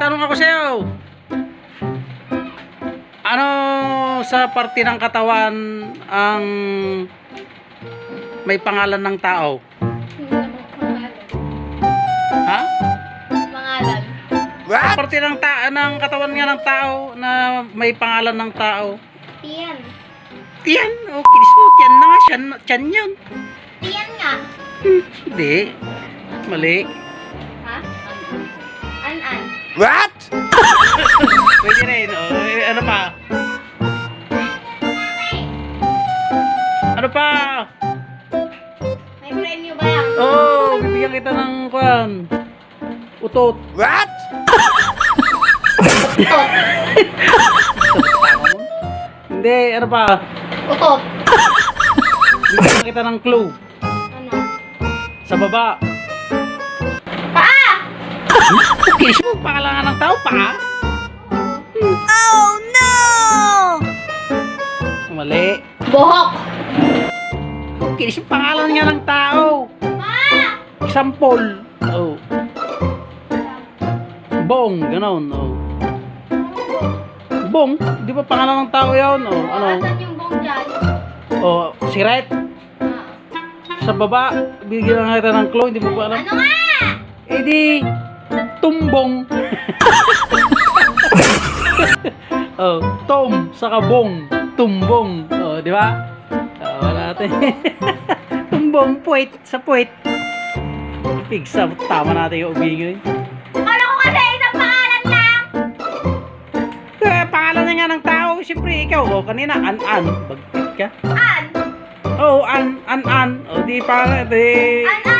tanong ako sa'yo. Ano sa parte ng katawan ang may pangalan ng tao? Ha? Pangalan. Sa parte ng, ta ng katawan nga ng tao na may pangalan ng tao. Tiyan. Tiyan. Oh, kinis mo. Tiyan na nga. Tiyan, tiyan yun. Tiyan nga. Hindi. Mali. Ha? An-an. What? Pwede rin. Oh, eh, ano pa? Ano pa? May premyo ba yan? Oh, bibigyan kita ng kwan. Utot. What? Utot. Hindi, ano pa? Utot. Bibigyan kita ng clue. Ano? Sa baba. Paa! Kinis mo, pangalan ng tao pa. Oh no! Mali. Buhok. Kinis mo, pangalan nga ng tao. Pa! Example. Oh. Bong, ganon. Oh. Bong, di ba pangalan ng tao yun? Oh, ano? Asan yung bong dyan? Oh, siret. Ah. Sa baba, bigyan lang kita ng clue, hindi mo pa alam. Ano nga? Eh di, tumbong. oh, tom, saka bong, tumbong. Oh, di ba? Tawa natin. tumbong, puwet, sa puwet. Pigsa, tama natin yung ubingin. Akala ko kasi isang pangalan lang. Eh, pangalan na nga ng tao. Siyempre, ikaw, oh, kanina, an-an. Bagtit ka. An. Oh, an, an-an. Oh, di pa, di. An-an